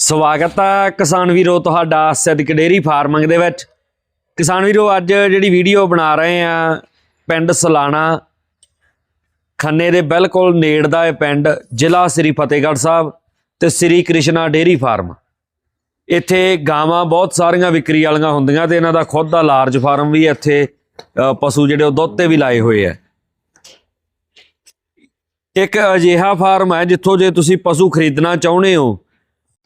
ਸਵਾਗਤ ਹੈ ਕਿਸਾਨ ਵੀਰੋ ਤੁਹਾਡਾ ਸਿੱਧਕ ਡੇਰੀ ਫਾਰਮਿੰਗ ਦੇ ਵਿੱਚ। ਕਿਸਾਨ ਵੀਰੋ, ਅੱਜ ਜਿਹੜੀ ਵੀਡੀਓ ਬਣਾ ਰਹੇ ਆ, ਪਿੰਡ ਸਲਾਣਾ, ਖੰਨੇ ਦੇ ਬਿਲਕੁਲ ਨੇੜ ਦਾ ਇਹ ਪਿੰਡ, ਜ਼ਿਲ੍ਹਾ ਸ੍ਰੀ ਫਤਿਹਗੜ੍ਹ ਸਾਹਿਬ ਤੇ ਸ੍ਰੀ ਕ੍ਰਿਸ਼ਨਾ ਡੇਰੀ ਫਾਰਮ। ਇੱਥੇ ਗਾਵਾਂ ਬਹੁਤ ਸਾਰੀਆਂ ਵਿਕਰੀ ਵਾਲੀਆਂ ਹੁੰਦੀਆਂ ਤੇ ਇਹਨਾਂ ਦਾ ਖੁਦ ਦਾ ਲਾਰਜ ਫਾਰਮ ਵੀ ਇੱਥੇ ਪਸ਼ੂ ਜਿਹੜੇ ਉਹ ਦੁੱਧ ਤੇ ਵੀ ਲਾਏ ਹੋਏ ਆ। ਇੱਕ ਅਜਿਹਾ ਫਾਰਮ ਹੈ ਜਿੱਥੋਂ ਜੇ ਤੁਸੀਂ ਪਸ਼ੂ ਖਰੀਦਣਾ ਚਾਹੁੰਦੇ ਹੋ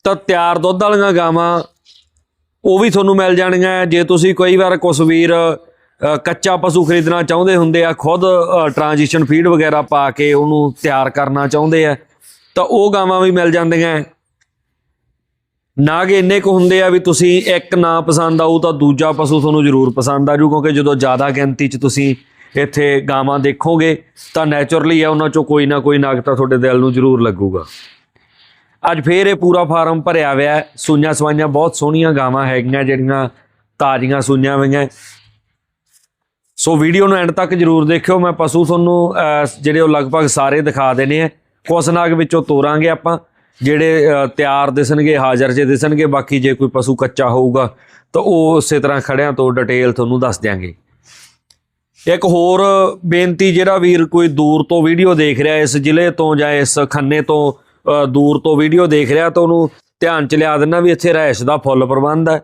ਤਾਂ ਤਿਆਰ ਦੁੱਧ ਵਾਲੀਆਂ ਗਾਵਾਂ, ਉਹ ਵੀ ਤੁਹਾਨੂੰ ਮਿਲ ਜਾਣਗੀਆਂ। ਜੇ ਤੁਸੀਂ ਕਈ ਵਾਰ ਕੁਛ ਵੀਰ ਕੱਚਾ ਪਸ਼ੂ ਖਰੀਦਣਾ ਚਾਹੁੰਦੇ ਹੁੰਦੇ ਆ, ਖੁਦ ਟ੍ਰਾਂਜੀਸ਼ਨ ਫੀਡ ਵਗੈਰਾ ਪਾ ਕੇ ਉਹਨੂੰ ਤਿਆਰ ਕਰਨਾ ਚਾਹੁੰਦੇ ਆ, ਤਾਂ ਉਹ ਗਾਵਾਂ ਵੀ ਮਿਲ ਜਾਂਦੀਆਂ। ਨਾਗ ਇੰਨੇ ਕੁ ਹੁੰਦੇ ਆ ਵੀ ਤੁਸੀਂ ਇੱਕ ਨਾ ਪਸੰਦ ਆਊ ਤਾਂ ਦੂਜਾ ਪਸ਼ੂ ਤੁਹਾਨੂੰ ਜ਼ਰੂਰ ਪਸੰਦ ਆ ਜੂ ਕਿਉਂਕਿ ਜਦੋਂ ਜ਼ਿਆਦਾ ਗਿਣਤੀ 'ਚ ਤੁਸੀਂ ਇੱਥੇ ਗਾਵਾਂ ਦੇਖੋਗੇ, ਤਾਂ ਨੇਚਰਲੀ ਆ, ਉਹਨਾਂ 'ਚੋਂ ਕੋਈ ਨਾ ਕੋਈ ਨਾਗ ਤਾਂ ਤੁਹਾਡੇ ਦਿਲ ਨੂੰ ਜ਼ਰੂਰ ਲੱਗੂਗਾ। ਅੱਜ ਫੇਰ ਇਹ ਪੂਰਾ ਫਾਰਮ ਭਰਿਆ ਹੋਇਆ ਹੈ। ਸੂਈਆਂ ਸਵਾਈਆਂ ਬਹੁਤ ਸੋਹਣੀਆਂ ਗਾਵਾਂ ਹੈਗੀਆਂ, ਜਿਹੜੀਆਂ ਤਾਜ਼ੀਆਂ ਸੂਈਆਂ ਹੋਈਆਂ। ਸੋ ਵੀਡੀਓ ਨੂੰ ਐਂਡ ਤੱਕ ਜਰੂਰ ਦੇਖਿਓ। ਮੈਂ ਪਸ਼ੂ ਤੁਹਾਨੂੰ ਜਿਹੜੇ ਉਹ ਲਗਭਗ ਸਾਰੇ ਦਿਖਾ ਦੇਣੇ ਆ। ਕੁਛ ਨਾਗ ਵਿੱਚੋਂ ਤੋਰਾਂਗੇ ਆਪਾਂ, ਜਿਹੜੇ ਤਿਆਰ ਦਿਸਣਗੇ, ਹਾਜ਼ਰ ਜੇ ਦਿਸਣਗੇ, ਬਾਕੀ ਜੇ ਕੋਈ ਪਸ਼ੂ ਕੱਚਾ ਹੋਊਗਾ, ਤਾਂ ਉਹ ਉਸੇ ਤਰ੍ਹਾਂ ਖੜਿਆਂ ਤੋਂ ਡਿਟੇਲ ਤੁਹਾਨੂੰ ਦੱਸ ਦਿਆਂਗੇ। ਇੱਕ ਹੋਰ ਬੇਨਤੀ, ਜਿਹੜਾ ਵੀਰ ਕੋਈ ਦੂਰ ਤੋਂ ਵੀਡੀਓ ਦੇਖ ਰਿਹਾ, ਇਸ ਜ਼ਿਲ੍ਹੇ ਤੋਂ ਜਾਂ ਇਸ ਖੰਨੇ ਤੋਂ ਦੂਰ ਤੋਂ ਵੀਡੀਓ ਦੇਖ ਰਿਹਾ ਤਾਂ ਉਹਨੂੰ ਧਿਆਨ ਚ ਲਿਆ ਦੇਣਾ ਵੀ ਇੱਥੇ ਰਹਿਸ਼ ਦਾ ਫੁੱਲ ਪ੍ਰਬੰਧ ਹੈ।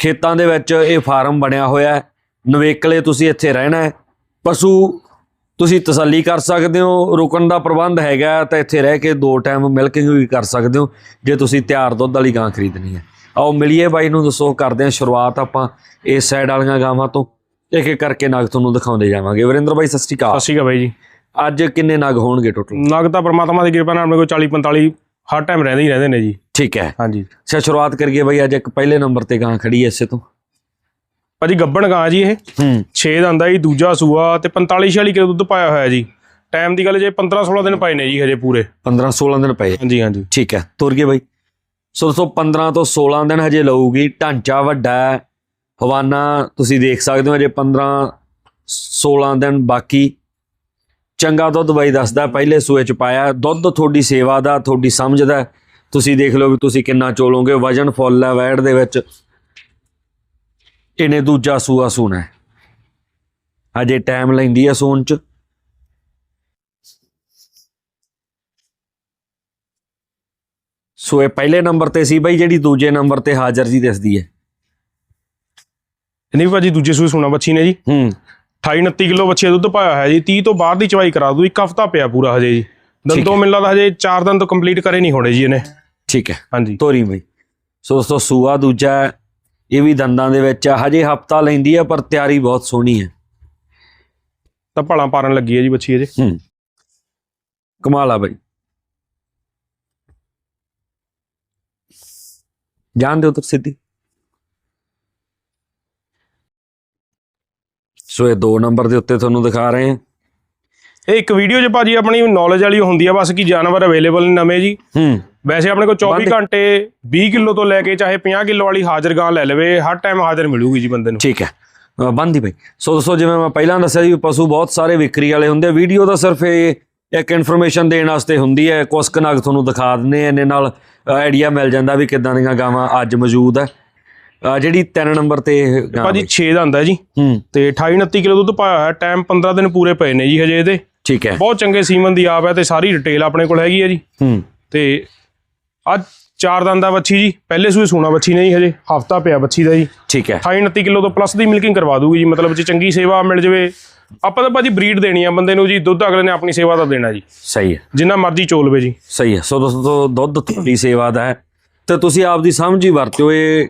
ਖੇਤਾਂ ਦੇ ਵਿੱਚ ਇਹ ਫਾਰਮ ਬਣਿਆ ਹੋਇਆ ਨਵੇਕਲੇ ਤੁਸੀਂ ਇੱਥੇ ਰਹਿਣਾ ਪਸ਼ੂ ਤੁਸੀਂ ਤਸੱਲੀ ਕਰ ਸਕਦੇ ਹੋ। ਰੁਕਣ ਦਾ ਪ੍ਰਬੰਧ ਹੈਗਾ ਤਾਂ ਇੱਥੇ ਰਹਿ ਕੇ ਦੋ ਟਾਈਮ ਮਿਲਕਿੰਗ ਵੀ ਕਰ ਸਕਦੇ ਹੋ। ਜੇ ਤੁਸੀਂ ਤਿਆਰ ਦੁੱਧ ਵਾਲੀ ਗਾਂ ਖਰੀਦਣੀ ਹੈ। ਆਓ ਮਿਲੀਏ ਬਾਈ ਨੂੰ ਦੱਸੋ, ਕਰਦੇ ਹਾਂ ਸ਼ੁਰੂਆਤ ਆਪਾਂ ਇਸ ਸਾਈਡ ਵਾਲੀਆਂ ਗਾਵਾਂ ਤੋਂ। ਇੱਕ ਇੱਕ ਕਰਕੇ ਨਗ ਤੁਹਾਨੂੰ ਦਿਖਾਉਂਦੇ ਜਾਵਾਂਗੇ। ਵਰਿੰਦਰ ਬਾਈ, ਸਤਿ ਸ਼੍ਰੀ ਅਕਾਲ। ਸਤਿ ਸ਼੍ਰੀ ਅਕਾਲ ਬਾਈ ਜੀ। ਅੱਜ ਕਿੰਨੇ ਨਗ ਹੋਣਗੇ ਟੋਟਲ ਨਗ ਤਾਂ ਪ੍ਰਮਾਤਮਾ ਦੀ ਕਿਰਪਾ ਨਾਲ ਆਪਣੇ ਕੋਲ 40 45 ਹਰ ਟਾਈਮ ਰਹਿੰਦੇ ਹੀ ਰਹਿੰਦੇ ਨੇ ਜੀ। ਠੀਕ ਹੈ। ਹਾਂਜੀ। ਅੱਛਾ ਸ਼ੁਰੂਆਤ ਕਰੀਏ ਬਾਈ ਅੱਜ ਇੱਕ ਪਹਿਲੇ ਨੰਬਰ ਤੇ ਗਾਂ ਖੜੀ ਹੈ ਇਸੇ ਤੋਂ। ਭਾਜੀ ਗੱਬਣ ਗਾਂ ਜੀ ਇਹ। ਹੂੰ। 6 ਦਾ ਆਂਦਾ ਜੀ ਦੂਜਾ ਸੂਆ ਤੇ 45 46 ਕਿਲੋ ਦੁੱਧ ਪਾਇਆ ਹੋਇਆ ਜੀ। ਟਾਈਮ ਦੀ ਗੱਲ ਜੇ 15 16 ਦਿਨ ਪਏ ਨੇ ਜੀ ਹਜੇ ਪੂਰੇ। 15 16 ਦਿਨ ਪਏ। ਹਾਂਜੀ ਹਾਂਜੀ। ਠੀਕ ਹੈ ਤੁਰ ਗਏ ਬਾਈ। ਸੋ ਦੋਸਤੋ 15 ਤੋਂ 16 ਦਿਨ ਹਜੇ ਲਊਗੀ। ਢਾਂਚਾ ਵੱਡਾ ਹੈ। ਹਵਾਨਾ ਤੁਸੀਂ ਦੇਖ ਸਕਦੇ ਹੋ ਹਜੇ 15 16 ਦਿਨ ਬਾਕੀ। ਚੰਗਾ ਦੁੱਧ ਬਾਈ ਦੱਸਦਾ ਪਹਿਲੇ ਸੂਏ ਚ ਪਾਇਆ ਦੁੱਧ ਤੁਹਾਡੀ ਸੇਵਾ ਦਾ ਤੁਹਾਡੀ ਸਮਝ ਦਾ। ਤੁਸੀਂ ਦੇਖ ਲਓ ਵੀ ਤੁਸੀਂ ਕਿੰਨਾ ਚੋਲੋਗੇ ਵਜਨ ਫੁੱਲ ਹੈ ਵੈੜ ਦੇ ਵਿੱਚ। ਇਹਨੇ ਦੂਜਾ ਸੂਆ ਸੂਣਾ ਹਜੇ ਟਾਈਮ ਲੈਂਦੀ ਹੈ ਸੂਣ ਚ। ਸੋ ਇਹ ਪਹਿਲੇ ਨੰਬਰ ਤੇ ਸੀ ਬਾਈ ਜਿਹੜੀ ਦੂਜੇ ਨੰਬਰ ਤੇ ਹਾਜ਼ਰ ਜੀ ਦਿਸਦੀ ਹੈ। ਇਹਨੇ ਵੀ ਭਾਜੀ ਦੂਜੇ ਸੂਏ ਸੁਣਾ ਬੱਚੀ ਨੇ ਜੀ। ਹੂੰ। 28 29 ਕਿਲੋ ਬੱਚੀ ਦੁੱਧ ਪਾਇਆ ਹੋਇਆ ਜੀ 30 ਤੋਂ ਬਾਅਦ ਦੀ ਚਵਾਈ ਕਰਾ ਦੂ ਇੱਕ ਹਫਤਾ ਪਿਆ ਪੂਰਾ ਹਜੇ ਜੀ। ਦੰਦੋਂ ਹੈ। ਮਿਲਦਾ ਤਾਂ ਹਜੇ 4 ਦਿਨ ਤੋਂ ਕੰਪਲੀਟ ਕਰੇ ਨਹੀਂ ਹੋਣੇ ਜੀ ਇਹਨੇ। ਠੀਕ ਹੈ। ਹਾਂਜੀ। ਤੋਰੀ ਬਈ। ਸੋ ਦੋਸਤੋ ਸੂਆ ਦੂਜਾ ਹੈ, ਇਹ ਵੀ ਦੰਦਾਂ ਦੇ ਵਿੱਚ ਆ। ਹਜੇ ਹਫਤਾ ਲੈਂਦੀ ਹੈ ਪਰ ਤਿਆਰੀ ਬਹੁਤ ਸੋਹਣੀ ਹੈ। ਤਾਂ ਭਲਾ ਪਾਰਨ ਲੱਗੀ ਹੈ ਜੀ ਬੱਚੀ ਇਹਦੇ ਹੂੰ। ਕਮਾਲ ਆ ਬਈ। ਜਾਣ ਦਿਓ ਤਾਂ ਸਿੱਧੀ? ਸੋ ਇਹ ਦੋ ਨੰਬਰ ਦੇ ਉੱਤੇ ਤੁਹਾਨੂੰ ਦਿਖਾ ਰਹੇ ਹਾਂ। ਇਹ ਇੱਕ ਵੀਡੀਓ 'ਚ ਭਾਜੀ ਆਪਣੀ ਨੌਲੇਜ ਵਾਲੀ ਹੁੰਦੀ ਆ ਬਸ ਕਿ ਜਾਨਵਰ ਅਵੇਲੇਬਲ ਨੇ ਨਵੇਂ ਜੀ। ਹੂੰ। ਵੈਸੇ ਆਪਣੇ ਕੋਲ 24 ਬੰਦ- ਘੰਟੇ 20 ਕਿਲੋ ਤੋਂ ਲੈ ਕੇ ਚਾਹੇ 50 ਕਿਲੋ ਵਾਲੀ ਹਾਜ਼ਰ ਗਾਂ ਲੈ ਲਵੇ ਹਰ ਟਾਈਮ ਹਾਜ਼ਰ ਮਿਲੂਗੀ ਜੀ ਬੰਦੇ ਨੂੰ। ਠੀਕ ਹੈ। ਬੰਦੀ ਭਾਈ ਸੋ ਦੋਸਤੋ ਜਿਵੇਂ ਮੈਂ ਪਹਿਲਾਂ ਦੱਸਿਆ ਵੀ ਪਸ਼ੂ ਬਹੁਤ ਸਾਰੇ ਵਿਕਰੀ ਵਾਲੇ ਹੁੰਦੇ ਵੀਡੀਓ ਤਾਂ ਸਿਰਫ ਇਹ ਇੱਕ ਇਨਫੋਰਮੇਸ਼ਨ ਦੇਣ ਵਾਸਤੇ ਹੁੰਦੀ ਹੈ। ਕੁਛ ਕੁ ਨਗ ਤੁਹਾਨੂੰ ਦਿਖਾ ਦਿੰਦੇ ਆ ਇਹਨੇ ਨਾਲ ਆਈਡੀਆ ਮਿਲ ਜਾਂਦਾ ਵੀ ਕਿੱਦਾਂ ਦੀਆਂ ਗਾਵਾਂ ਅੱਜ ਮੌਜੂਦ ਹੈ। ਜਿਹੜੀ 3 ਨੰਬਰ ਤੇ ਭਾਜੀ 6 ਦਾ ਹੁੰਦਾ ਜੀ। ਤੇ 28 29 ਕਿਲੋ ਦੁੱਧ ਪਾਇਆ ਹੋਇਆ ਟਾਈਮ 15 ਦਿਨ ਪੂਰੇ ਪਏ ਨੇ ਜੀ ਹਜੇ ਇਹਦੇ। ਠੀਕ ਹੈ। ਬਹੁਤ ਚੰਗੇ ਸੀਮਨ ਦੀ ਆਪ ਹੈ ਤੇ ਸਾਰੀ ਡਿਟੇਲ ਆਪਣੇ ਕੋਲ ਹੈਗੀ ਹੈ ਜੀ। ਹੂੰ। ਤੇ ਅੱਜ ਚਾਰ ਦੰਦ ਦਾ ਬੱਚੀ ਜੀ। ਪਹਿਲੇ ਸੂਏ ਸੂਣਾ ਬੱਚੀ ਨੇ ਜੀ ਹਜੇ। ਹਫਤਾ ਪਿਆ ਬੱਚੀ ਦਾ ਜੀ। ਠੀਕ ਹੈ। 28 29 ਕਿਲੋ ਤੋਂ ਪਲੱਸ ਦੀ ਮਿਲਕਿੰਗ ਕਰਵਾ ਦੂਗੀ ਜੀ। ਮਤਲਬ ਜੇ ਚੰਗੀ ਸੇਵਾ ਮਿਲ ਜਵੇ। ਆਪਾਂ ਤਾਂ ਭਾਜੀ ਬਰੀਡ ਦੇਣੀ ਆ ਬੰਦੇ ਨੂੰ ਜੀ। ਦੁੱਧ ਅਗਲੇ ਨੇ ਆਪਣੀ ਸੇਵਾ ਦਾ ਦੇਣਾ ਜੀ। ਸਹੀ ਹੈ। ਜਿੰਨਾ ਮਰਜ਼ੀ ਚੋਲਵੇ ਜੀ। ਸਹੀ ਹੈ। ਸੋ ਦੋਸਤੋ ਦੁੱਧ ਤੁਹਾਡੀ ਸੇਵਾ ਦਾ ਹੈ। ਤੇ ਤੁਸੀਂ ਆਪਦੀ ਸਮਝ ਹੀ ਵਰਤਿਓ। ਇਹ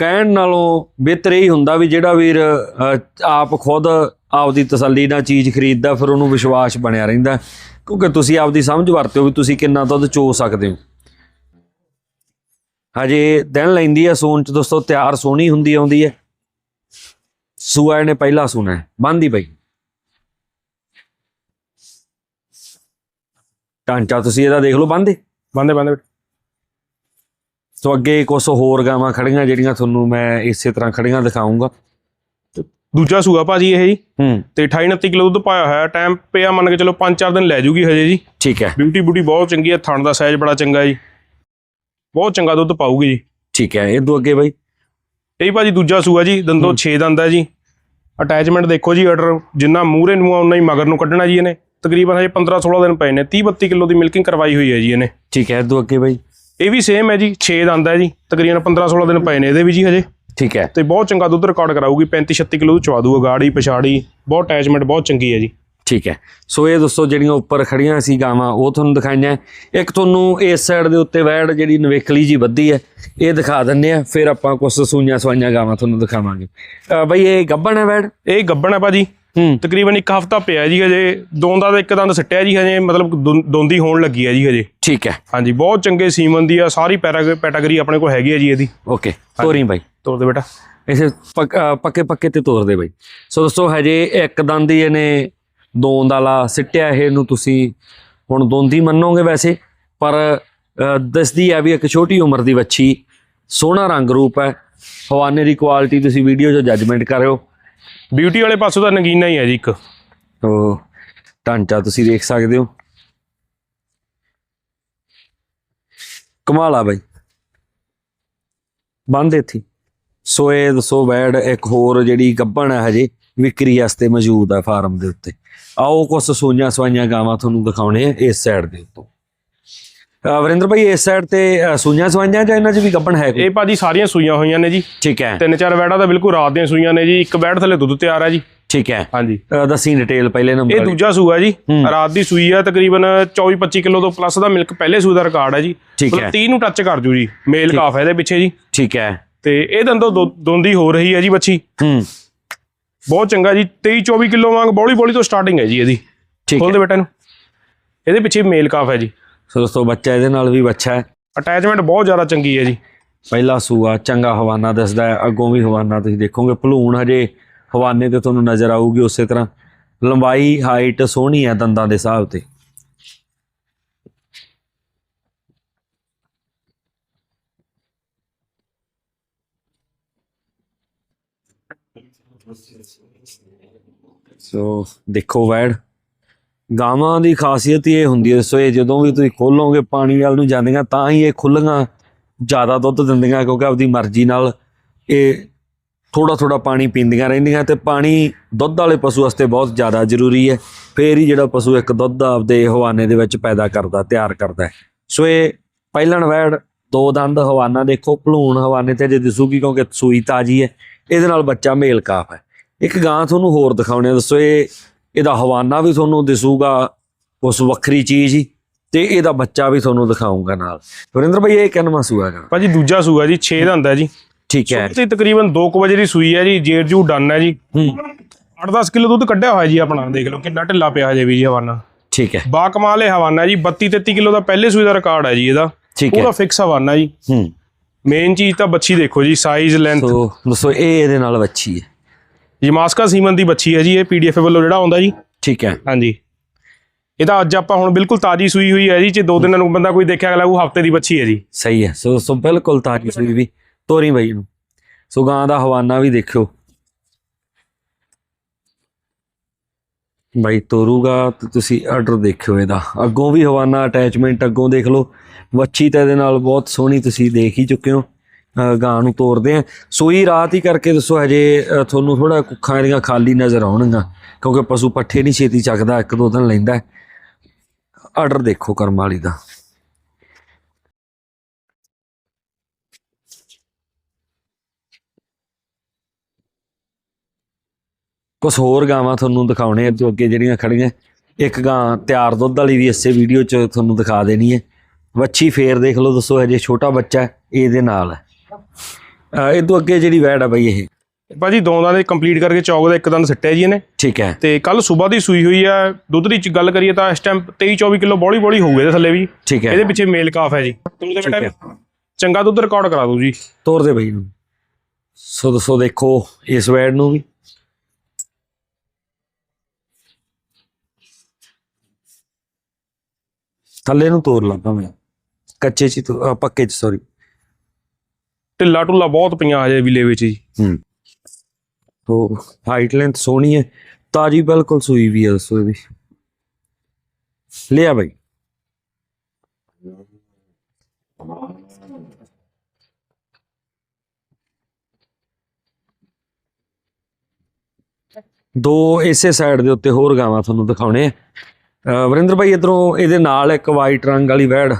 ਕਹਿਣ ਨਾਲੋਂ ਬਿਹਤਰ ਇਹ ਹੁੰਦਾ ਵੀ ਜਿਹੜਾ ਵੀਰ ਆਪ ਖੁਦ ਆਪਦੀ ਤਸੱਲੀ ਨਾਲ ਚੀਜ਼ ਖਰੀਦਦਾ, ਫਿਰ ਉਹਨੂੰ ਵਿਸ਼ਵਾਸ ਬਣਿਆ ਰਹਿੰਦਾ। ਕਿਉਂਕਿ ਤੁਸੀਂ ਆਪਦੀ ਸਮਝ ਵਰਤਿਓ ਵੀ ਤੁਸੀਂ ਕਿੰਨਾ ਦੁੱਧ ਚੋ ਸਕਦੇ ਹੋ। ਹਜੇ ਦਿਨ ਲੈਂਦੀ ਹੈ ਸੂਣ ਚ ਦੋਸਤੋ, ਤਿਆਰ ਸੋਹਣੀ ਹੁੰਦੀ ਆਉਂਦੀ ਹੈ ਸੂਆ ਇਹਨੇ ਪਹਿਲਾ ਸੁਣਾ ਹੈ ਬੰਦੀ ਪਈ। ਢਾਂਚਾ ਤੁਸੀਂ ਇਹਦਾ ਦੇਖ ਲਓ ਬੰਦੇ ਬੰਦੇ ਬੰਦੇ ਸੋ ਅੱਗੇ ਕੁਝ ਹੋਰ ਗਾਵਾਂ ਖੜੀਆਂ ਜਿਹੜੀਆਂ ਤੁਹਾਨੂੰ ਮੈਂ ਇਸੇ ਤਰ੍ਹਾਂ ਖੜੀਆਂ ਦਿਖਾਉਂਗਾ ਦੂਜਾ ਸੂਆ ਭਾਜੀ ਇਹ ਜੀ। ਹੂੰ। ਤੇ 28 29 ਕਿਲੋ ਦੁੱਧ ਪਾਇਆ ਹੋਇਆ ਟਾਈਮ ਪਿਆ ਮੰਨ ਕੇ ਚਲੋ 5-4 ਦਿਨ ਲੈ ਜੂਗੀ ਹਜੇ ਜੀ। ਠੀਕ ਹੈ। ਬਿਊਟੀ ਬੂਟੀ ਬਹੁਤ ਚੰਗੀ ਹੈ ਥਣ ਦਾ ਸਾਈਜ਼ ਬੜਾ ਚੰਗਾ ਜੀ। ਬਹੁਤ ਚੰਗਾ ਦੁੱਧ ਪਾਊਗੀ ਜੀ। ਠੀਕ ਹੈ ਇਹ ਤੋਂ ਅੱਗੇ ਬਾਈ। ਇਹ ਭਾਜੀ ਦੂਜਾ ਸੂਆ ਜੀ ਦੰਦੋਂ 6 ਦੰਦ ਹੈ ਜੀ। ਅਟੈਚਮੈਂਟ ਦੇਖੋ ਜੀ ਆਰਡਰ ਜਿੰਨਾ ਮੂਹਰੇ ਨੂੰ ਆ ਉਨਾ ਹੀ ਮਗਰ ਨੂੰ ਕੱਢਣਾ ਜੀ ਇਹਨੇ। ਤਕਰੀਬਨ ਹਜੇ 15 16 ਦਿਨ ਪਏ ਨੇ 30 32 ਕਿਲੋ ਦੀ ਮਿਲਕਿੰਗ ਕਰਵਾਈ ਹੋਈ ਹੈ ਜੀ ਇਹਨੇ। ਠੀਕ ਹੈ ਇਹ ਤੋਂ ਅੱਗੇ ਬਾਈ। ਇਹ ਵੀ ਸੇਮ ਹੈ ਜੀ 6 ਦੰਦ ਹੈ ਜੀ ਤਕਰੀਬਨ 15 16 ਦਿਨ ਪਏ ਨੇ ਇਹਦੇ ਵੀ ਜੀ ਹਜੇ। ਠੀਕ ਹੈ। ਤੇ ਬਹੁਤ ਚੰਗਾ ਦੁੱਧ ਰਿਕਾਰਡ ਕਰਾਊਗੀ 35 36 ਕਿਲੋ ਚਵਾ ਦੂਗਾ ਗਾੜੀ ਪਛਾੜੀ ਬਹੁਤ ਅਟੈਚਮੈਂਟ ਬਹੁਤ ਚੰਗੀ ਹੈ ਜੀ। ਠੀਕ ਹੈ। ਸੋ ਇਹ ਦੋਸਤੋ ਜਿਹੜੀਆਂ ਉੱਪਰ ਖੜੀਆਂ ਸੀ ਗਾਵਾਂ ਉਹ ਤੁਹਾਨੂੰ ਦਿਖਾਈਆਂ ਇੱਕ ਤੁਹਾਨੂੰ ਇਸ ਸਾਈਡ ਦੇ ਉੱਤੇ ਵੈੜ ਜਿਹੜੀ ਨਵੇਕਲੀ ਜੀ ਵੱਧੀ ਹੈ ਇਹ ਦਿਖਾ ਦਿੰਨੇ ਆ ਫਿਰ ਆਪਾਂ ਕੁਝ ਸੂਈਆਂ ਸਵਾਈਆਂ ਗਾਵਾਂ ਤੁਹਾਨੂੰ ਦਿਖਾਵਾਂਗੇ। ਬਈ ਇਹ ਗੱਬਣ ਹੈ ਵੈੜ? ਇਹ ਗੱਬਣ ਹੈ ਭਾਜੀ ਤਕਰੀਬਨ ਇੱਕ ਹਫਤਾ ਪਿਆ ਜੀ ਹਜੇ ਦੋਂਦਾ ਦਾ ਇੱਕ ਦੰਦ ਸੱਟਿਆ ਜੀ ਹਜੇ ਮਤਲਬ ਦੋਂਦੀ ਹੋਣ ਲੱਗੀ ਹੈ ਜੀ ਹਜੇ। ਠੀਕ ਹੈ। ਹਾਂਜੀ ਬਹੁਤ ਚੰਗੇ ਸੀਮਨ ਦੀ ਆ ਸਾਰੀ ਕੈਟਾਗਰੀ ਆਪਣੇ ਕੋਲ ਹੈਗੀ ਹੈ ਜੀ ਇਹਦੀ। ਓਕੇ ਤੋਰੀ ਬਾਈ। ਤੋਰ ਦੇ ਬੇਟਾ। ਇਸੇ ਪੱਕ- ਪੱਕੇ ਤੇ ਤੋਰ ਦੇ ਬਾਈ। ਸੋ ਦੋਸਤੋ ਹਜੇ ਇੱਕ ਦੰਦ ਹੀ ਇਹਨੇ ਦੋਂਦ ਵਾਲਾ ਸਿੱਟਿਆ ਇਹ ਨੂੰ ਤੁਸੀਂ ਹੁਣ ਦੋਂਦੀ ਮੰਨੋਗੇ ਵੈਸੇ ਪਰ ਦੱਸਦੀ ਹੈ ਵੀ ਇੱਕ ਛੋਟੀ ਉਮਰ ਦੀ ਵੱਛੀ ਸੋਹਣਾ ਰੰਗ ਰੂਪ ਹੈ। ਹਵਾਨੇ ਦੀ ਕੁਆਲਿਟੀ ਤੁਸੀਂ ਵੀਡੀਓ 'ਚ ਜੱਜਮੈਂਟ ਕਰਿਓ। ਬਿਊਟੀ ਵਾਲੇ ਪਾਸੋਂ ਤਾਂ ਨਗੀਨਾ ਹੀ ਹੈ ਜੀ ਇੱਕ। ਉਹ ਢਾਂਚਾ ਤੁਸੀਂ ਦੇਖ ਸਕਦੇ ਹੋ। ਕਮਾਲ ਆ ਬਾਈ। ਬੰਦ ਇੱਥੇ। ਸੋ ਇਹ ਦੱਸੋ ਇੱਕ ਹੋਰ ਜਿਹੜੀ ਗੱਭਣ ਹੈ ਹਜੇ, ਵਿਕਰੀ ਵਾਸਤੇ ਮੌਜੂਦ ਹੈ ਫਾਰਮ ਦੇ ਉੱਤੇ। ਆਓ ਕੁਝ ਸੂਈਆਂ ਸਵਾਈਆਂ ਗਾਵਾਂ ਤੁਹਾਨੂੰ ਦਿਖਾਉਣੇ ਆ ਇਸ ਸਾਈਡ ਦੇ ਉੱਤੋਂ। ਵਰਿੰਦਰ ਭਾਈ ਇਸ ਸਾਈਡ ਤੇ ਸੂਈਆਂ ਸਵਾਈਆਂ ਜਾਂ ਇਹਨਾਂ 'ਚ ਵੀ ਗੱਭਣ ਹੈ ਕੋਈ? ਇਹ ਭਾਜੀ ਸਾਰੀਆਂ ਸੂਈਆਂ ਹੋਈਆਂ ਨੇ ਜੀ। ਠੀਕ ਹੈ। ਤਿੰਨ ਚਾਰ ਬੈੜਾਂ ਤਾਂ ਬਿਲਕੁਲ ਰਾਤ ਦੀਆਂ ਸੂਈਆਂ ਨੇ ਜੀ। ਇੱਕ ਬੈੜ ਥੱਲੇ ਦੁੱਧ ਤਿਆਰ ਹੈ ਜੀ। ਠੀਕ ਹੈ। ਹਾਂਜੀ। ਦੱਸੀ ਡਿਟੇਲ ਪਹਿਲੇ ਇਹ ਨੰਬਰ ਦੂਜਾ ਸੂਆ ਜੀ। ਰਾਤ ਦੀ ਸੂਈ ਆ ਤਕਰੀਬਨ 24 25 ਕਿਲੋ ਤੋਂ ਪਲੱਸ ਦਾ ਮਿਲਕ ਪਹਿਲੇ ਸੂਈ ਦਾ ਰਿਕਾਰਡ ਹੈ ਜੀ। ਠੀਕ ਹੈ। 30 ਨੂੰ ਟੱਚ ਕਰ ਜੂ ਜੀ। ਮੇਲ ਕਾਫ ਹੈ ਇਹਦੇ ਪਿੱਛੇ ਜੀ। ਠੀਕ ਹੈ। ਤੇ ਇਹ ਦੰਦੋਂ ਦੋਂਦੀ ਹੋ ਰਹੀ ਹੈ ਜੀ ਬੱਚੀ। ਹੂੰ। ਬਹੁਤ ਚੰਗਾ ਜੀ। 23 24 ਕਿਲੋ ਵਾਂਗ ਬੋਲੀ ਬੋਲੀ ਤੋਂ ਸਟਾਰਟਿੰਗ ਹੈ ਜੀ ਇਹਦੀ। ਠੀਕ ਖੋਲ ਹੈ। ਦੇ ਬੇਟਾ ਨੂੰ। ਇਹਦੇ ਪਿੱਛੇ ਮੇਲ ਕਾਫ ਹੈ ਜੀ। ਸੋ ਦੋਸਤੋ ਬੱਚਾ ਇਹਦੇ ਨਾਲ ਵੀ ਬੱਚਾ ਹੈ। ਅਟੈਚਮੈਂਟ ਬਹੁਤ ਜ਼ਿਆਦਾ ਚੰਗੀ ਹੈ ਜੀ। ਪਹਿਲਾ ਸੂਆ ਚੰਗਾ ਹਵਾਨਾ ਦੱਸਦਾ ਹੈ। ਅੱਗੋਂ ਵੀ ਹਵਾਨਾ ਤੁਸੀਂ ਦੇਖੋਗੇ। ਭਲੂਣ ਹਜੇ ਹਵਾਨੇ ਤੇ ਤੁਹਾਨੂੰ ਨਜ਼ਰ ਆਊਗੀ ਉਸੇ ਤਰ੍ਹਾਂ। ਲੰਬਾਈ ਹਾਈਟ ਸੋਹਣੀ ਹੈ ਦੰਦਾਂ ਦੇ ਹਿਸਾਬ ਤੇ। ਸੋ ਦੇਖੋ ਵੈੜ। ਗਾਵਾਂ ਦੀ ਖਾਸੀਅਤ ਹੀ ਇਹ ਹੁੰਦੀ ਹੈ ਸੋ ਇਹ ਜਦੋਂ ਵੀ ਤੁਸੀਂ ਖੋਲੋਗੇ ਪਾਣੀ ਵੱਲ ਨੂੰ ਜਾਂਦੀਆਂ ਤਾਂ ਹੀ ਇਹ ਖੁੱਲੀਆਂ ਜ਼ਿਆਦਾ ਦੁੱਧ ਦਿੰਦੀਆਂ ਕਿਉਂਕਿ ਆਪਦੀ ਮਰਜ਼ੀ ਨਾਲ ਇਹ ਥੋੜਾ ਥੋੜਾ ਪਾਣੀ ਪੀਂਦੀਆਂ ਰਹਿੰਦੀਆਂ ਤੇ ਪਾਣੀ ਦੁੱਧ ਵਾਲੇ ਪਸ਼ੂ ਵਾਸਤੇ ਬਹੁਤ ਜ਼ਿਆਦਾ ਜ਼ਰੂਰੀ ਹੈ ਫੇਰ ਹੀ ਜਿਹੜਾ ਪਸ਼ੂ ਇੱਕ ਦੁੱਧ ਆਪਦੇ ਹਵਾਨੇ ਦੇ ਵਿੱਚ ਪੈਦਾ ਕਰਦਾ ਤਿਆਰ ਕਰਦਾ ਹੈ। ਸੋ ਇਹ ਪਹਿਲਣ ਵੈੜ ਦੋ ਦੰਦ ਹਵਾਨਾ ਦੇਖੋ ਭਲੂਣ ਹਵਾਨੇ ਤੇ ਜੇ ਦਿਸੂਗੀ ਕਿਉਂਕਿ ਸੂਈ ਤਾਜੀ ਹੈ ਇਹਦੇ ਨਾਲ ਬੱਚਾ ਮੇਲ ਕਾਫ ਹੈ ਇੱਕ ਗਾਂ ਤੁਹਾਨੂੰ ਹੋਰ ਦਿਖਾਉਣੇ ਆ, ਦੱਸੋ ਇਹ ਇਹਦਾ ਹਵਾਨਾ ਵੀ ਤੁਹਾਨੂੰ ਦਿਸੂਗਾ ਉਸ ਵੱਖਰੀ ਚੀਜ਼ ਹੀ ਤੇ ਇਹਦਾ ਬੱਚਾ ਵੀ ਤੁਹਾਨੂੰ ਦਿਖਾਉਂਗਾ ਨਾਲ। ਵਰਿੰਦਰ ਭਾਈ ਇਹ ਕਿੰਨਵਾਂ ਸੂਆ ਹੈਗਾ? ਭਾਜੀ ਦੂਜਾ ਸੂਆ ਜੀ 6 ਦਾ ਹੁੰਦਾ ਜੀ। ਠੀਕ ਹੈ। ਤੇ ਤਕਰੀਬਨ 2 ਵਜੇ ਦੀ ਸੂਈ ਹੈ ਜੀ ਜੇਰ ਜੂ ਡਨ ਹੈ ਜੀ। ਹੂੰ। 8-10 ਕਿਲੋ ਦੁੱਧ ਕੱਢਿਆ ਹੋਇਆ ਜੀ ਆਪਣਾ ਦੇਖ ਲਓ ਕਿੰਨਾ ਢਿੱਲਾ ਪਿਆ ਹਜੇ ਵੀ ਜੀ ਹਵਾਨਾ। ਠੀਕ ਹੈ। ਬਾ ਕਮਾਲ ਇਹ ਹਵਾਨਾ ਜੀ 32-33 ਕਿਲੋ ਦਾ ਪਹਿਲੇ ਸੂਈ ਦਾ ਰਿਕਾਰਡ ਹੈ ਜੀ ਇਹਦਾ। ਠੀਕ ਹੈ। ਪੂਰਾ ਫਿਕਸ ਹਵਾਨਾ ਜੀ। ਹੂੰ। ਮੇਨ ਚੀਜ਼ ਤਾਂ ਬੱਚੀ ਦੇਖੋ ਜੀ ਸਾਈਜ਼ ਲੈਂਥ ਸੋ ਦੱਸੋ ਇਹ ਇਹਦੇ ਨਾਲ ਵੱਛੀ ਹੈ। ਜਮਾਸਕਾ ਸੀਮਨ ਦੀ ਬੱਚੀ ਹੈ ਜੀ ਇਹ ਪੀਡੀਐਫ ਵੱਲੋਂ ਜਿਹੜਾ ਆਉਂਦਾ ਜੀ। ਠੀਕ ਹੈ। ਹਾਂਜੀ। ਇਹਦਾ ਅੱਜ ਆਪਾਂ ਹੁਣ ਬਿਲਕੁਲ ਤਾਜੀ ਸੂਈ ਹੋਈ ਹੈ ਜੀ ਜੇ ਦੋ ਦਿਨਾਂ ਨੂੰ ਬੰਦਾ ਕੋਈ ਦੇਖਿਆ ਅਗਲਾ ਉਹ ਹਫ਼ਤੇ ਦੀ ਬੱਚੀ ਹੈ ਜੀ। ਸਹੀ ਹੈ। ਸੋ ਸੋ ਬਿਲਕੁਲ ਤਾਜੀ ਸੂਈ ਵੀ ਤੋਰੀ ਬਾਈ ਨੂੰ। ਸੋ ਗਾਂ ਦਾ ਹਵਾਨਾ ਵੀ ਦੇਖਿਓ। ਬਾਈ ਤੋਰੂਗਾ ਤੇ ਤੁਸੀਂ ਆਰਡਰ ਦੇਖਿਓ ਇਹਦਾ। ਅੱਗੋਂ ਵੀ ਹਵਾਨਾ ਅਟੈਚਮੈਂਟ ਅੱਗੋਂ ਦੇਖ ਲਓ। ਵੱਛੀ ਤਾਂ ਇਹਦੇ ਨਾਲ ਬਹੁਤ ਸੋਹਣੀ ਤੁਸੀਂ ਦੇਖ ਹੀ ਚੁੱਕੇ ਹੋ। ਗਾਂ ਨੂੰ ਤੋਰਦੇ ਆ। ਸੂਈ ਰਾਤ ਹੀ ਕਰਕੇ ਦੱਸੋ, ਹਜੇ ਤੁਹਾਨੂੰ ਥੋੜਾ ਕੁੱਖਾਂ ਇਹਦੀਆਂ ਖਾਲੀ ਨਜ਼ਰ ਆਉਣਗੀਆਂ, ਕਿਉਂਕਿ ਪਸ਼ੂ ਪੱਠੇ ਨਹੀਂ ਛੇਤੀ ਚੱਕਦਾ, ਇੱਕ ਦੋ ਦਿਨ ਲੈਂਦਾ ਆਰਡਰ ਦੇਖੋ ਕਰਮ ਵਾਲੀ ਦਾ। ਕੁਝ ਹੋਰ ਗਾਵਾਂ ਤੁਹਾਨੂੰ ਦਿਖਾਉਣੇ ਆ ਤੋਂ ਅੱਗੇ ਜਿਹੜੀਆਂ ਖੜੀਆਂ। ਇੱਕ ਗਾਂ ਤਿਆਰ ਦੁੱਧ ਵਾਲੀ ਵੀ ਇਸੇ ਵੀਡੀਓ 'ਚ ਤੁਹਾਨੂੰ ਦਿਖਾ ਦੇਣੀ ਹੈ। ਵੱਛੀ ਫੇਰ ਦੇਖ ਲਓ, ਦੱਸੋ ਹਜੇ ਛੋਟਾ ਬੱਚਾ ਇਹਦੇ ਨਾਲ ਹੈ। ਇਹ ਤੋਂ ਅੱਗੇ ਜਿਹੜੀ ਵੈੜ ਆ ਬਈ ਇਹ? ਭਾਜੀ ਦੋਂਦਾਂ ਦੇ ਕੰਪਲੀਟ ਕਰਕੇ ਚੌਕ ਦਾ ਇੱਕ ਦੰਦ ਸਿੱਟਿਆ ਜੀ ਇਹਨੇ। ਠੀਕ ਹੈ। ਤੇ ਕੱਲ ਸਵੇਰ ਦੀ ਸੂਈ ਹੋਈ ਹੈ ਦੁੱਧ ਦੀ ਚ ਗੱਲ ਕਰੀਏ ਤਾਂ ਇਸ ਟਾਈਮ 23 24 ਕਿਲੋ ਬੋਲੀ ਬੋਲੀ ਹੋਊਗੇ ਇਹਦੇ ਥੱਲੇ ਵੀ। ਠੀਕ ਹੈ। ਇਹਦੇ ਪਿੱਛੇ ਮੇਲ ਕਾਫ ਹੈ ਜੀ। ਤੁਮ ਦੇ ਠੀਕ ਹੈ। ਬੇਟਾ ਚੰਗਾ ਦੁੱਧ ਰਿਕਾਰਡ ਕਰਾ ਦਿਓ ਜੀ। ਤੋਰ ਦੇ ਬਈ ਨੂੰ ਸੋ ਦੱਸੋ ਦੇਖੋ ਇਸ ਵੈੜ ਨੂੰ ਵੀ। ਥੱਲੇ ਨੂੰ ਤੋਰ ਲਾ ਭਾਵੇਂ। ਕੱਚੇ ਚ ਹੀ ਪੱਕੇ ਚ ਸੌਰੀ ਢਿੱਲਾ ਢੁੱਲਾ ਬਹੁਤ ਪਈਆਂ ਹਜੇ ਵੀ ਵਿੱਚ ਜੀ। ਹੂੰ। ਤੋ ਹਾਈਟ ਲੈਂਥ ਸੋਹਣੀ ਹੈ, ਤਾਜੀ ਬਿਲਕੁਲ ਸੂਈ ਵੀ ਹੈ ਦੱਸੋ ਇਹ ਵੀ। ਲਿਆ ਭਾਈ ਦੋ ਇਸੇ ਸਾਈਡ ਦੇ ਉੱਤੇ ਹੋਰ ਗਾਵਾਂ ਤੁਹਾਨੂੰ ਦਿਖਾਉਣੇ ਆ। ਵਰਿੰਦਰ ਭਾਈ ਇਧਰੋਂ ਇਹਦੇ ਨਾਲ ਇੱਕ ਵਾਈਟ ਰੰਗ ਵਾਲੀ ਵੈੜ।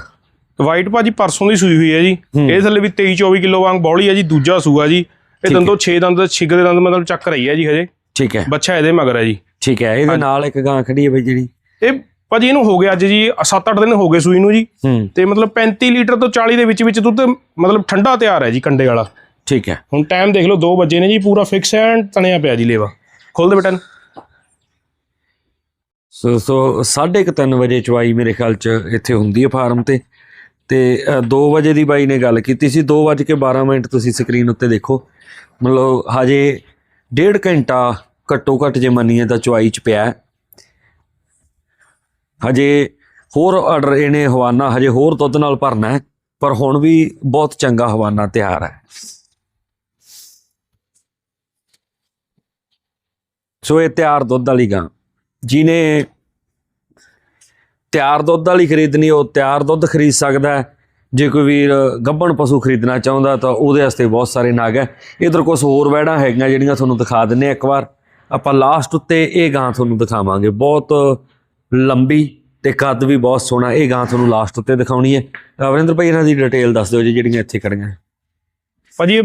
ਵਾਈਟ ਭਾਜੀ ਪਰਸੋਂ ਦੀ ਸੂਈ ਹੋਈ ਹੈ ਜੀ। ਹੂੰ। ਇਹ ਥੱਲੇ ਵੀ 23 24 ਕਿਲੋ ਵਾਂਗ ਬੌਲੀ ਹੈ ਜੀ ਦੂਜਾ ਸੂਆ ਜੀ। ਇਹ ਦੰਦੋਂ 6 ਦੰਦ ਛਿੱਗ ਦੇ ਦੰਦ ਮਤਲਬ ਚੱਕ ਰਹੀ ਹੈ ਜੀ ਹਜੇ। ਠੀਕ ਹੈ। ਬੱਚਾ ਇਹਦੇ ਮਗਰ ਹੈ ਜੀ। ਠੀਕ ਹੈ ਇਹਦੇ ਨਾਲ ਇੱਕ ਗਾਂ ਖੜੀ ਹੈ ਬਈ ਜਿਹੜੀ। ਇਹ ਭਾਜੀ ਇਹਨੂੰ ਹੋ ਗਿਆ ਅੱਜ ਜੀ 7-8 ਦਿਨ ਹੋ ਗਏ ਸੂਈ ਨੂੰ ਜੀ। ਹੂੰ। ਤੇ ਮਤਲਬ 35 ਲੀਟਰ ਤੋਂ 40 ਦੇ ਵਿੱਚ ਵਿੱਚ ਦੁੱਧ ਮਤਲਬ ਠੰਡਾ ਤਿਆਰ ਹੈ ਜੀ ਕੰਡੇ ਵਾਲਾ। ਠੀਕ ਹੈ। ਹੁਣ ਟਾਈਮ ਦੇਖ ਲਓ 2 ਵਜੇ ਨੇ ਜੀ ਪੂਰਾ ਫਿਕਸ ਐਂਡ ਤਣਿਆ ਪਿਆ ਜੀ ਲੇਵਾ। ਖੋਲ ਦੇ ਬਟਨ। ਸੋ ਸੋ 3:30 ਵਜੇ ਚਵਾਈ ਮੇਰੇ ਖਿਆਲ ਚ ਇੱਥੇ ਹੁੰਦੀ ਹੈ ਫਾਰਮ ਤੇ। ਤੇ 2 ਵਜੇ ਦੀ ਬਾਈ ਨੇ ਗੱਲ ਕੀਤੀ ਸੀ 2:12 ਮਿੰਟ ਤੁਸੀਂ ਸਕਰੀਨ ਉੱਤੇ ਦੇਖੋ। ਮਤਲਬ ਹਜੇ ਡੇਢ ਘੰਟਾ ਘੱਟੋ ਘੱਟ ਜੇ ਮੰਨੀਏ ਤਾਂ ਚੁਆਈ ਚ ਪਿਆ ਹਜੇ ਹੋਰ ਆਰਡਰ ਇਹਨੇ ਹਵਾਨਾ, ਹਜੇ ਹੋਰ ਦੁੱਧ ਨਾਲ ਭਰਨਾ ਪਰ ਹੁਣ ਵੀ ਬਹੁਤ ਚੰਗਾ ਹਵਾਨਾ ਤਿਆਰ ਹੈ। ਸੋ ਇਹ ਤਿਆਰ ਦੁੱਧ ਵਾਲੀ ਗਾਂ। ਜਿਹਨੇ ਤਿਆਰ ਦੁੱਧ ਵਾਲੀ ਖਰੀਦਣੀ ਉਹ ਤਿਆਰ ਦੁੱਧ ਖਰੀਦ ਸਕਦਾ ਹੈ। ਜੇ ਕੋਈ ਵੀਰ ਗੱਭਣ ਪਸ਼ੂ ਖਰੀਦਣਾ ਚਾਹੁੰਦਾ ਤਾਂ ਉਹਦੇ ਵਾਸਤੇ ਬਹੁਤ ਸਾਰੇ ਨਾਗ ਹੈ। ਇਧਰ ਕੁਝ ਹੋਰ ਵੈੜਾਂ ਹੈਗੀਆਂ ਜਿਹੜੀਆਂ ਤੁਹਾਨੂੰ ਦਿਖਾ ਦਿੰਨੇ ਆ ਇੱਕ ਵਾਰ। ਆਪਾਂ ਲਾਸਟ ਉੱਤੇ ਇਹ ਗਾਂ ਤੁਹਾਨੂੰ ਦਿਖਾਵਾਂਗੇ। ਬਹੁਤ ਲੰਬੀ ਤੇ ਕੱਦ ਵੀ ਬਹੁਤ ਸੋਹਣਾ ਇਹ ਗਾਂ ਤੁਹਾਨੂੰ ਲਾਸਟ ਉੱਤੇ ਦਿਖਾਉਣੀ ਹੈ। ਅਵਰਿੰਦਰ ਭਾਈ ਇਹਨਾਂ ਦੀ ਡਿਟੇਲ ਦੱਸ ਦਿਓ ਜੀ ਜਿਹੜੀਆਂ ਇੱਥੇ ਖੜੀਆਂ ਭਾਜੀ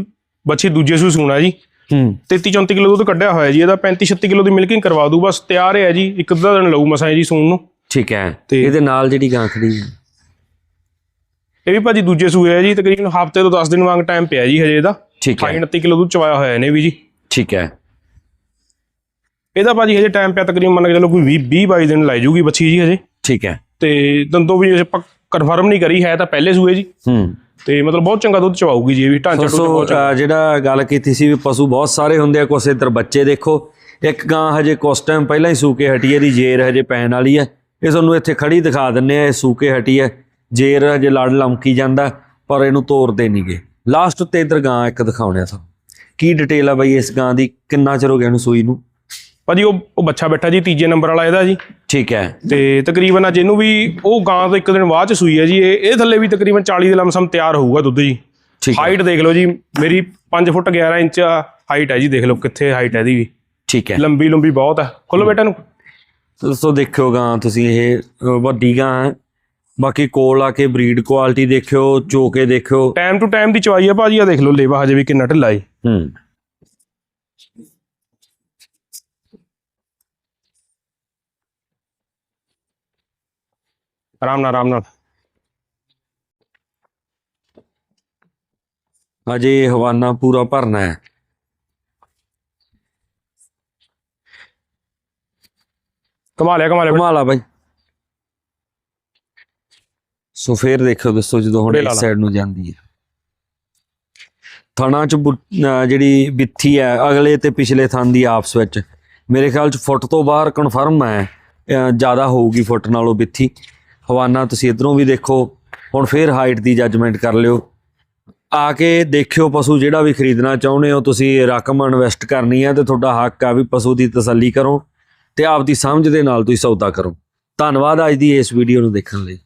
ਬੱਚੀ ਦੂਜੇ ਸੂ ਸੂਣਾ ਜੀ। ਹੂੰ। 33 34 ਕਿਲੋ ਦੁੱਧ ਕੱਢਿਆ ਹੋਇਆ ਜੀ ਇਹਦਾ 35 36 ਕਿਲੋ ਦੀ ਮਿਲਕਿੰਗ ਕਰਵਾ ਦੂ ਬਸ ਤਿਆਰ ਹੈ ਜੀ ਇੱਕ ਅੱਧਾ ਦਿਨ ਲਊ ਮਸਾਂ ਜੀ ਸੂਣ ਨੂੰ। ਠੀਕ ਹੈ। ਤੇ- ਇਹਦੇ ਨਾਲ ਜਿਹੜੀ ਗਾਂ ਖੜੀ ਹੈ। ਇਹ ਵੀ ਭਾਜੀ ਦੂਜੇ ਸੂਏ ਹੈ ਜੀ ਤਕਰੀਬਨ ਹਫ਼ਤੇ ਤੋਂ 10 ਦਿਨ ਵਾਂਗ ਟਾਈਮ ਪਿਆ ਜੀ ਹਜੇ ਇਹਦਾ। ਠੀਕ ਹੈ। 29 ਕਿਲੋ ਦੁੱਧ ਚਵਾਇਆ ਹੋਇਆ ਇਹਨੇ ਵੀ ਜੀ। ਠੀਕ ਹੈ। ਇਹਦਾ ਭਾਜੀ ਹਜੇ ਟਾਈਮ ਪਿਆ ਤਕਰੀਬਨ ਮੰਨ ਕੇ ਚਲੋ ਕੋਈ 20 20 22 ਦਿਨ ਲੈ ਜੂਗੀ ਬੱਚੀ ਜੀ ਹਜੇ। ਠੀਕ ਹੈ। ਤੇ ਦੰਦੋਂ ਵੀ ਆਪਾਂ ਕਨਫਰਮ ਨਹੀਂ ਕਰੀ ਹੈ ਤਾਂ ਪਹਿਲੇ ਸੂਏ ਜੀ। ਹੂੰ। ਤੇ ਮਤਲਬ ਬਹੁਤ ਚੰਗਾ ਦੁੱਧ ਚਵਾਊਗੀ ਜੀ ਇਹ ਵੀ ਢਾਂਚਾ ਟੁੱਟ ਬਹੁਤ ਚੰਗਾ। ਜਿਹੜਾ ਗੱਲ ਕੀਤੀ ਸੀ ਵੀ ਪਸ਼ੂ ਬਹੁਤ ਸਾਰੇ ਹੁੰਦੇ ਆ ਕੁਛ ਇੱਧਰ ਬੱਚੇ ਦੇਖੋ। ਇੱਕ ਗਾਂ ਹਜੇ ਕੁਛ ਟਾਈਮ ਪਹਿਲਾਂ ਹੀ ਸੂਕੇ ਹਟੀ ਹੈ ਦੀ ਜੇਰ ਹਜੇ ਪੈਣ ਵਾਲੀ ਹੈ। ਇਹ ਤੁਹਾਨੂੰ ਇੱਥੇ ਖੜੀ ਦਿਖਾ ਦਿੰਨੇ ਆ ਇਹ ਸੂਕੇ ਹਟੀ ਹੈ। ਜੇਰ ਹਜੇ ਲੜ ਲਮਕੀ ਜਾਂਦਾ ਪਰ ਇਹਨੂੰ ਤੋੜਦੇ ਨਹੀਂਗੇ ਲਾਸਟ ਉੱਤੇ ਇੱਧਰ ਗਾਂ ਇੱਕ ਦਿਖਾਉਣੇ ਆ ਤੁਹਾਨੂੰ। ਕੀ ਡਿਟੇਲ ਆ ਬਈ ਇਸ ਗਾਂ ਦੀ? ਕਿੰਨਾ ਚਿਰ ਹੋ ਗਿਆ ਇਹਨੂੰ ਸੂਈ ਨੂੰ? ਭਾਜੀ ਉਹ ਉਹ ਬੱਚਾ ਬੈਠਾ ਜੀ ਤੀਜੇ ਨੰਬਰ ਵਾਲਾ ਇਹਦਾ ਜੀ। ਠੀਕ ਹੈ। ਤੇ ਤਕਰੀਬਨ ਅੱਜ ਇਹਨੂੰ ਵੀ ਉਹ ਗਾਂ ਤੋਂ ਇੱਕ ਦਿਨ ਬਾਅਦ ਚ ਸੂਈ ਹੈ ਜੀ। ਇਹ ਇਹ ਥੱਲੇ ਵੀ ਤਕਰੀਬਨ 40 ਦੇ ਲਮਸਮ ਤਿਆਰ ਹੋਊਗਾ ਦੁੱਧ ਜੀ। ਹਾਈਟ ਦੇਖ ਲਓ ਜੀ। ਮੇਰੀ 5 ਫੁੱਟ 11 ਇੰਚ ਹਾਈਟ ਹੈ ਜੀ। ਦੇਖ ਲਓ ਕਿੱਥੇ ਹਾਈਟ ਹੈ ਇਹਦੀ ਵੀ। ਠੀਕ ਹੈ। ਲੰਬੀ ਲੰਬੀ ਬਹੁਤ ਹੈ। ਖੋਲੋ ਬੇਟਾ ਨੂੰ ਦੋਸਤੋ ਦੇਖਿਓ ਗਾਂ ਤੁਸੀਂ ਇਹ ਵੱਡੀ ਗਾਂ ਹੈ। ਬਾਕੀ ਕੋਲ ਆ ਕੇ ਬਰੀਡ ਕੁਆਲਿਟੀ ਦੇਖਿਓ ਚੋਕੇ ਦੇਖਿਓ। ਟਾਈਮ ਟੂ ਟਾਈਮ ਦੀ ਚਵਾਈ ਹੈ ਭਾਜੀ ਆ ਦੇਖ ਲਓ ਲੇਵਾ ਹਜੇ ਵੀ ਕਿੰਨਾ ਢਿੱਲਾ ਹੂੰ। ਆਰਾਮ ਨਾਲ ਆਰਾਮ ਨਾਲ। ਅਜੇ ਇਹ ਹਵਾਨਾ ਪੂਰਾ ਭਰਨਾ ਹੈ। ਕਮਾ ਲਿਆ ਕਮਾ ਲਿਆ ਕਮਾਲ ਆ ਬਾਈ। ਸੋ ਫੇਰ ਦੇਖੋ ਦੋਸਤੋ ਜਦੋਂ ਹੁਣ ਲਾ ਇਸ ਲਾ। ਸਾਈਡ ਨੂੰ ਜਾਂਦੀ ਹੈ। ਥਣਾ ਚ ਜਿਹੜੀ ਬਿੱਥੀ ਹੈ ਅਗਲੇ ਤੇ ਪਿਛਲੇ ਥਣ ਦੀ ਆਪਸ ਵਿੱਚ। ਮੇਰੇ ਖਿਆਲ ਚ ਫੁੱਟ ਤੋਂ ਬਾਹਰ ਕਨਫਰਮ ਹੈ ਜ਼ਿਆਦਾ ਹੋਊਗੀ ਫੁੱਟ ਨਾਲੋਂ ਬਿੱਥੀ ਹਵਾਨਾ ਤੁਸੀਂ ਇਧਰੋਂ ਵੀ ਦੇਖੋ ਹੁਣ ਫੇਰ ਹਾਈਟ ਦੀ ਜੱਜਮੈਂਟ ਕਰ ਲਿਓ। ਆ ਕੇ ਦੇਖਿਓ ਪਸ਼ੂ ਜਿਹੜਾ ਵੀ ਖਰੀਦਣਾ ਚਾਹੁੰਦੇ ਹੋ ਤੁਸੀਂ ਰਕਮ ਇਨਵੈਸਟ ਕਰਨੀ ਹੈ ਤੇ ਤੁਹਾਡਾ ਹੱਕ ਆ ਵੀ ਪਸ਼ੂ ਦੀ ਤਸੱਲੀ ਕਰੋ। ਤੇ ਆਪਦੀ ਸਮਝ ਦੇ ਨਾਲ ਤੁਸੀਂ ਸੌਦਾ ਕਰੋ। ਧੰਨਵਾਦ ਅੱਜ ਦੀ ਇਸ ਵੀਡੀਓ ਨੂੰ ਦੇਖਣ ਲਈ।